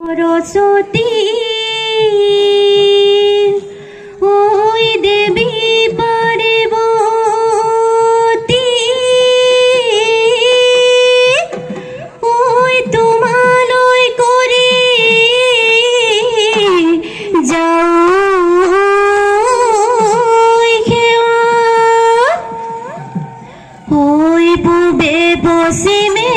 সরস্বতী ওই দেবী পার্বতী। ওই তোমালয় করে যাও। ওই পূবে পশ্চিমে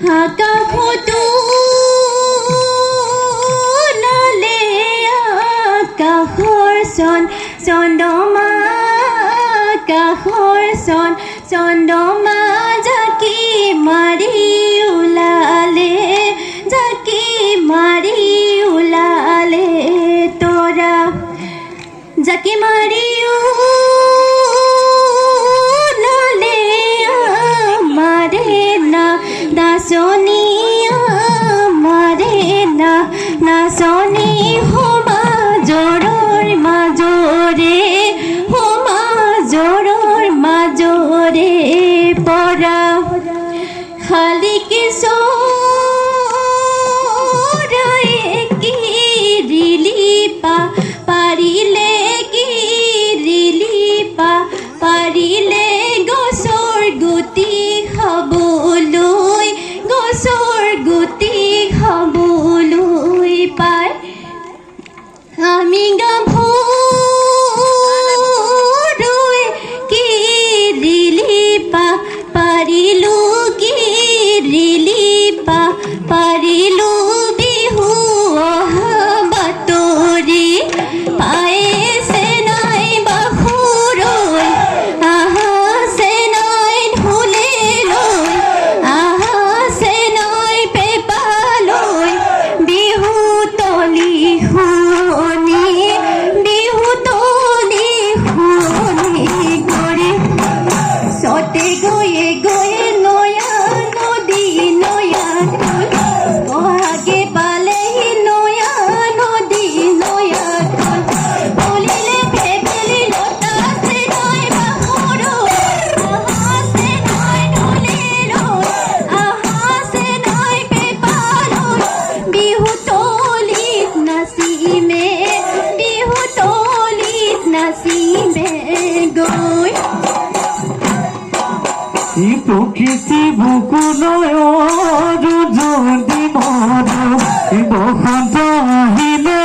হাকা ফটো লালে আকাশৰ চন চন্দ্ৰমা আকাশৰ চন চন্দ্ৰমা জাকি মাৰি ওলালে জাকি মাৰি ওলালে তৰা জাকি মাৰি सोनी চতে গৈয়ে নয়া নদী, নয়া বহাগে পালেহি নয়া নদী, নয়া বলিলে ভেবেলি লতা আছে নয় বাহুৰো আহাছে নয় ঢোলেলৈ আহাছে নয় পেপালৈ বিহু তলিত নাচিমে বুকুলয় যদি মর বসন্ত আহিলে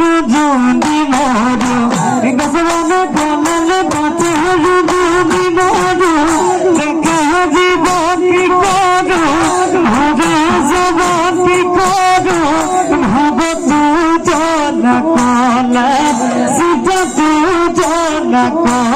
যদি মর গছবন বনালে বাতে যদি মর দেখা জীবন কর ভাবে জীবন কর ভাব তু জন কলা সিধা তু জন কলা